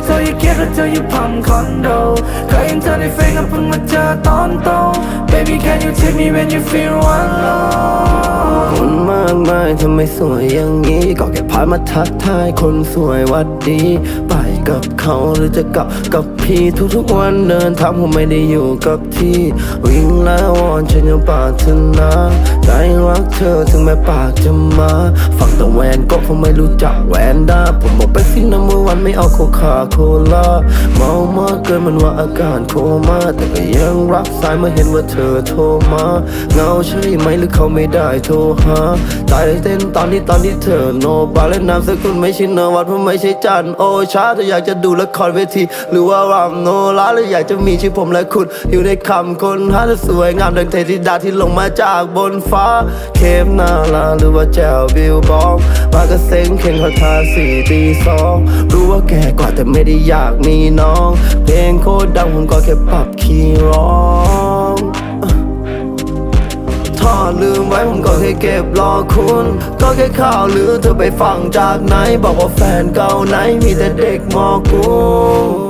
더 얘기해도 돼, 이밤 건도 가인 전에 생각뿐만 쳐던 또 Baby, can you tell me when you feel one love? ทำไมสวยอย่างนี้ ก็แค่ผ่านมาทักทายคนสวยวัดดี ไปกับเขาหรือจะกลับกับพี่ทุกๆวันเดินทางผมไม่ได้อยู่กับที่ วิ่งแล้ววอนฉันยังปรารถนาใจรักเธอถึงแม้ปากจะมาฟังแต่แวนก็ผมไม่รู้จักแวนด้าผมบอกไปสิน้ำมือวันไม่เอาโคคาโคลาเมามากเกินมันว่าอาการโคม่าแต่ก็ยังรับสายเมื่อเห็นว่าเธอโทรมาเงาใช่ไหมหรือเขาไม่ได้โทรหาใจเต้นตอนที่ตอนที่เธอโนบาและนามสกุลไม่ใช่เนวัดเพราะไม่ใช่จันโอชาถ้าอยากจะดูละครเวที หรือว่ารำโนราหรืออยากจะมีชื่อผมและคุณ อยู่ในคำคนหาที่สวยงามดังเทธิดาที่ลงมาจากบนฟ้าเข้มนาลาหรือว่าแจวบิวบองมากระเซ็งเข่งเขาทาสี่ตีสองรู้ว่าแก่กว่าแต่ไม่ได้อยากมีน้อง เพลงโคตรดังผมก็แค่ปรับคีย์ร้อง ลืมไว้ผมก็แค่เก็บรอคุณ ก็แค่ข่าวหรือเธอไปฟังจากไหน บอกว่าแฟนเก่าไหนมีแต่เด็กมอกู